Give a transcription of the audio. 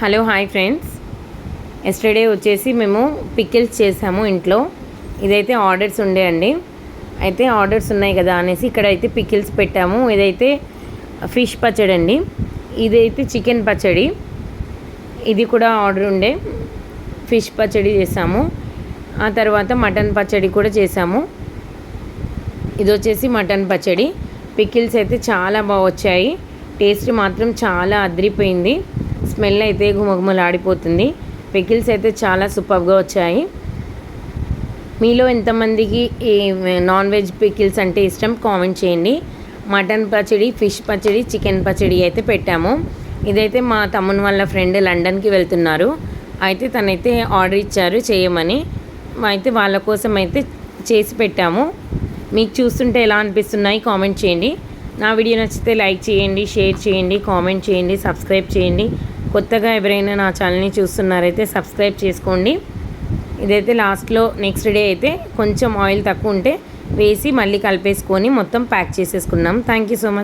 Hello hi friends. Yesterday వచ్చేసి మేము pickles చేసాము ఇంట్లో. ఇదైతే ఆర్డర్స్ ఉండే అండి. అయితే ఆర్డర్స్ ఉన్నాయి కదా అనేసి ఇక్కడైతే పికిల్స్ పెట్టాము. ఇదైతే ఫిష్ పచ్చడి అండి. ఇదైతే చికెన్ పచ్చడి. ఇది కూడా ఆర్డర్ ఉండే. ఫిష్ పచ్చడి చేసాము. ఆ తర్వాత మటన్ పచ్చడి కూడా చేసాము. ఇది వచ్చేసి మటన్ పచ్చడి. పికిల్స్ అయితే చాలా బాగా వచ్చాయి. టేస్ట్ మాత్రం చాలా అదిరిపోయింది. స్మెల్ అయితే గుమగుమలాడిపోతుంది పికిల్స్ అయితే చాలా సూపర్గా వచ్చాయి. మీలో ఎంతమందికి ఈ నాన్ వెజ్ పికిల్స్ అంటే ఇష్టం కామెంట్ చేయండి. మటన్ పచ్చడి ఫిష్ పచ్చడి చికెన్ పచ్చడి అయితే పెట్టాము. ఇదైతే మా తమ్ముని వాళ్ళ ఫ్రెండ్ లండన్కి వెళ్తున్నారు. అయితే తనైతే ఆర్డర్ ఇచ్చారు చేయమని. అయితే వాళ్ళ కోసం అయితే చేసి పెట్టాము. మీకు చూస్తుంటే ఎలా అనిపిస్తున్నాయి కామెంట్ చేయండి. నా వీడియో నచ్చితే లైక్ చేయండి షేర్ చేయండి కామెంట్ చేయండి సబ్స్క్రైబ్ చేయండి. కొత్తగా ఎవరైనా నా ఛానల్ని చూస్తున్నారైతే సబ్స్క్రైబ్ చేసుకోండి. ఇదైతే లాస్ట్లో నెక్స్ట్ డే అయితే కొంచెం ఆయిల్ తక్కువ ఉంటే వేసి మళ్ళీ కలిపేసుకొని మొత్తం ప్యాక్ చేసేసుకున్నాం. Thank you so much.